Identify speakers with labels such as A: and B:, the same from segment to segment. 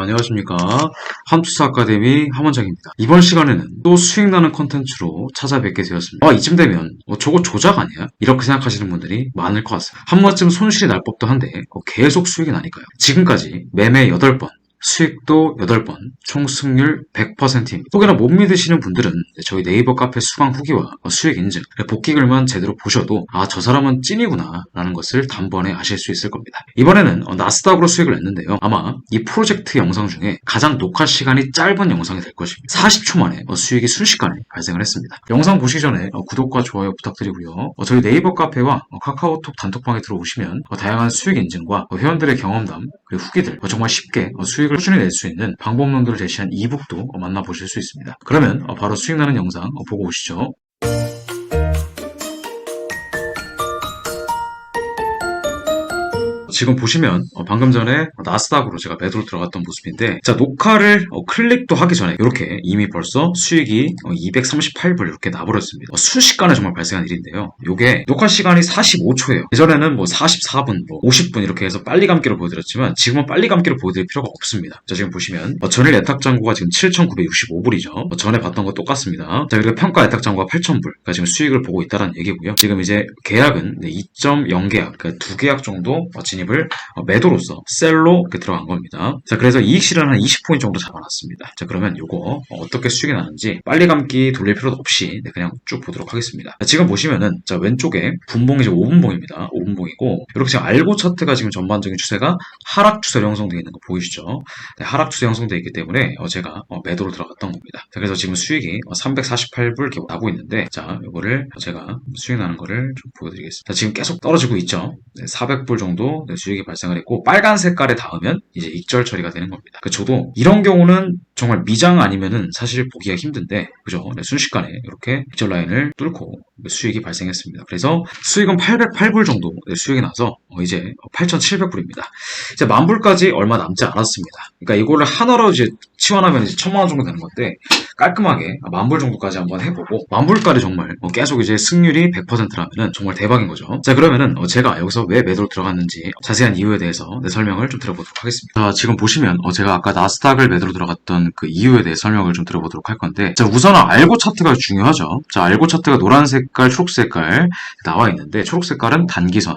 A: 안녕하십니까. 함투스 아카데미 함원장입니다. 이번 시간에는 또 수익나는 컨텐츠로 찾아뵙게 되었습니다. 아, 이쯤 되면 어, 저거 조작 아니야? 이렇게 생각하시는 분들이 많을 것 같습니다. 한 번쯤 손실이 날 법도 한데 어, 계속 수익이 나니까요. 지금까지 매매 8번, 수익도 8번, 총 승률 100%입니다. 혹여나 못 믿으시는 분들은 저희 네이버 카페 수강 후기와 수익 인증, 복귀 글만 제대로 보셔도 아, 저 사람은 찐이구나 라는 것을 단번에 아실 수 있을 겁니다. 이번에는 어, 나스닥으로 수익을 냈는데요. 아마 이 프로젝트 영상 중에 가장 녹화 시간이 짧은 영상이 될 것입니다. 40초 만에 어, 수익이 순식간에 발생을 했습니다. 영상 보시기 전에 어, 구독과 좋아요 부탁드리고요. 어, 저희 네이버 카페와 어, 카카오톡 단톡방에 들어오시면 어, 다양한 수익 인증과 어, 회원들의 경험담 그리고 후기들 어, 정말 쉽게 어, 수익을 꾸준히 낼 수 있는 방법론들을 제시한 이북도 어, 만나보실 수 있습니다. 그러면 어, 바로 수익 나는 영상 어, 보고 오시죠. 지금 보시면 어, 방금 전에 나스닥으로 제가 매도로 들어갔던 모습인데 자 녹화를 어, 클릭도 하기 전에 이렇게 이미 벌써 수익이 어, 238불 이렇게 나버렸습니다. 어, 순식간에 정말 발생한 일인데요. 이게 녹화 시간이 45초예요. 예전에는 뭐 44분, 뭐 50분 이렇게 해서 빨리 감기로 보여드렸지만 지금은 빨리 감기로 보여드릴 필요가 없습니다. 자 지금 보시면 어, 전일 예탁 잔고가 지금 7,965불이죠. 어, 전에 봤던 거 똑같습니다. 자 그리고 평가 예탁 잔고가 8,000불. 그러니까 지금 수익을 보고 있다는 얘기고요. 지금 이제 계약은 2.0 계약, 그러니까 두 계약 정도 어, 진입 을 어, 매도로서 셀로 이렇게 들어간 겁니다. 자, 그래서 이익 실현 한 20포인트 정도 잡아놨습니다. 자, 그러면 요거 어떻게 수익이 나는지 빨리 감기 돌릴 필요도 없이 네, 그냥 쭉 보도록 하겠습니다. 자, 지금 보시면은 자, 왼쪽에 분봉이 이제 5분봉입니다. 5분봉이고 이렇게 지금 알고 차트가 지금 전반적인 추세가 하락 추세로 형성되어 있는 거 보이시죠? 네, 하락 추세 형성되어 있기 때문에 어, 제가 어, 매도로 들어갔던 겁니다. 자, 그래서 지금 수익이 348불 이렇게 나고 있는데 자, 요거를 제가 수익 나는 거를 좀 보여드리겠습니다. 자, 지금 계속 떨어지고 있죠? 네, 400불 정도 네, 수익이 발생을 했고 빨간 색깔에 닿으면 이제 익절 처리가 되는 겁니다. 그 저도 이런 경우는 정말 미장 아니면은 사실 보기가 힘든데 그죠? 네, 순식간에 이렇게 익절 라인을 뚫고 수익이 발생했습니다. 그래서 수익은 808불 정도 네, 수익이 나서 어, 이제 8,700불입니다. 이제 만 불까지 얼마 남지 않았습니다. 그러니까 이거를 하나로 이제 치환하면 이제 천만 원 정도 되는 건데 깔끔하게 만 불 정도까지 한번 해보고 만 불까지 정말 어, 계속 이제 승률이 100%라면은 정말 대박인 거죠. 자 그러면은 어, 제가 여기서 왜 매도로 들어갔는지 자세한 이유에 대해서 네, 설명을 좀 들어보도록 하겠습니다. 자 지금 보시면 어, 제가 아까 나스닥을 매도로 들어갔던 그 이유에 대해 설명을 좀 들어보도록 할 건데 자 우선은 알고 차트가 중요하죠. 자 알고 차트가 노란 색깔, 초록 색깔 나와 있는데 초록 색깔은 단기선,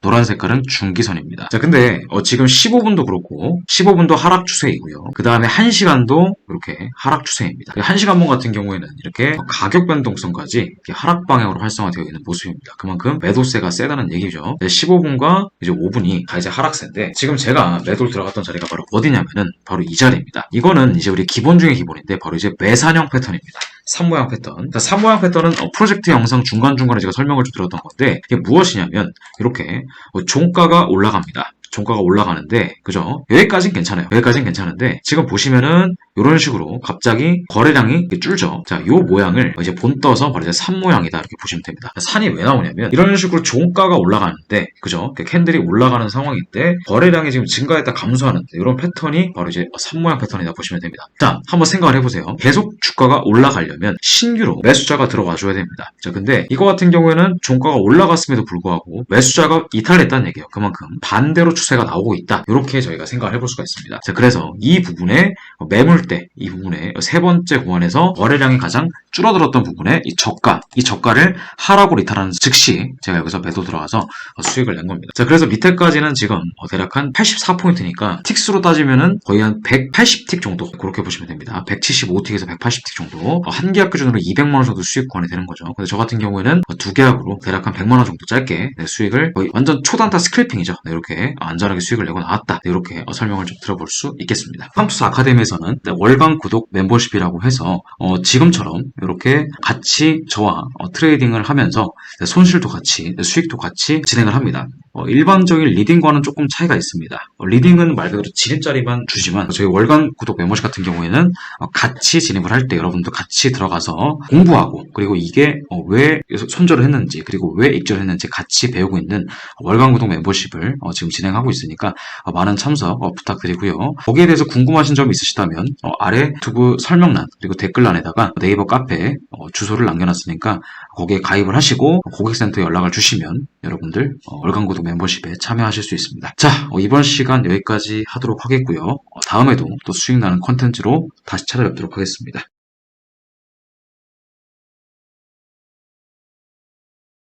A: 노란 색깔은 중기선입니다. 자 근데 어, 지금 15분도 그렇고 15분도 하락 추세이고요. 그 다음에 1시간도 이렇게 하락 추세입니다. 1시간봉 같은 경우에는 이렇게 가격 변동성까지 하락 방향으로 활성화되어 있는 모습입니다. 그만큼 매도세가 세다는 얘기죠. 15분과 이제 5분이 다 이제 하락세인데 지금 제가 매도를 들어갔던 자리가 바로 어디냐면은 바로 이 자리입니다. 이거는 이제 우리 기본 중의 기본인데 바로 이제 매산형 패턴입니다. 삼모양 패턴. 그러니까 삼모양 패턴은 어, 프로젝트 영상 중간중간에 제가 설명을 좀 드렸던 건데 이게 무엇이냐면 이렇게 어, 종가가 올라갑니다. 종가가 올라가는데 그죠? 여기까지는 괜찮아요. 여기까지는 괜찮은데 지금 보시면은 이런 식으로 갑자기 거래량이 이렇게 줄죠. 자, 요 모양을 이제 본 떠서 바로 이제 산 모양이다 이렇게 보시면 됩니다. 산이 왜 나오냐면 이런 식으로 종가가 올라가는데 그죠? 캔들이 올라가는 상황인데 거래량이 지금 증가했다 감소하는데 이런 패턴이 바로 이제 산 모양 패턴이다 보시면 됩니다. 자, 한번 생각을 해보세요. 계속 주가가 올라가려면 신규로 매수자가 들어와 줘야 됩니다. 자, 근데 이거 같은 경우에는 종가가 올라갔음에도 불구하고 매수자가 이탈했다는 얘기예요. 그만큼 반대로 추세가 나오고 있다. 이렇게 저희가 생각을 해볼 수가 있습니다. 자, 그래서 이 부분에 매물대 이 부분에 세 번째 구간에서 거래량이 가장 줄어들었던 부분에 이 저가, 이 저가를 하락으로 이탈하는 즉시 제가 여기서 매도 들어가서 수익을 낸 겁니다. 자, 그래서 밑에까지는 지금 대략 한 84포인트니까 틱수로 따지면은 거의 한 180틱 정도 그렇게 보시면 됩니다. 175틱에서 180틱 정도 한 계약 기준으로 200만 원 정도 수익 구간이 되는 거죠. 근데 저 같은 경우에는 두 계약으로 대략 한 100만 원 정도 짧게 네, 수익을 거의 완전 초단타 스크래핑이죠. 네, 이렇게 안전하게 수익을 내고 나왔다. 네, 이렇게 설명을 좀 들어볼 수 있겠습니다. 팜투스 아카데미에서는 네, 월간 구독 멤버십이라고 해서 어, 지금처럼 이렇게 같이 저와 어, 트레이딩을 하면서 네, 손실도 같이 네, 수익도 같이 진행을 합니다. 어, 일반적인 리딩과는 조금 차이가 있습니다. 어, 리딩은 말 그대로 진입자리만 주지만 저희 월간 구독 멤버십 같은 경우에는 어, 같이 진입을 할 때 여러분도 같이 들어가서 공부하고 그리고 이게 어, 왜 손절을 했는지 그리고 왜 입절을 했는지 같이 배우고 있는 월간 구독 멤버십을 어, 지금 진행하고 있으니까 어, 많은 참석 어, 부탁드리고요. 거기에 대해서 궁금하신 점 있으시다면 어, 아래 유튜브 설명란 그리고 댓글란에다가 네이버 카페 어, 주소를 남겨놨으니까 거기에 가입을 하시고 고객센터 연락을 주시면 여러분들 어, 월간구독 멤버십에 참여하실 수 있습니다. 자, 어, 이번 시간 여기까지 하도록 하겠고요. 어, 다음에도 또 수익 나는 컨텐츠로 다시 찾아뵙도록 하겠습니다.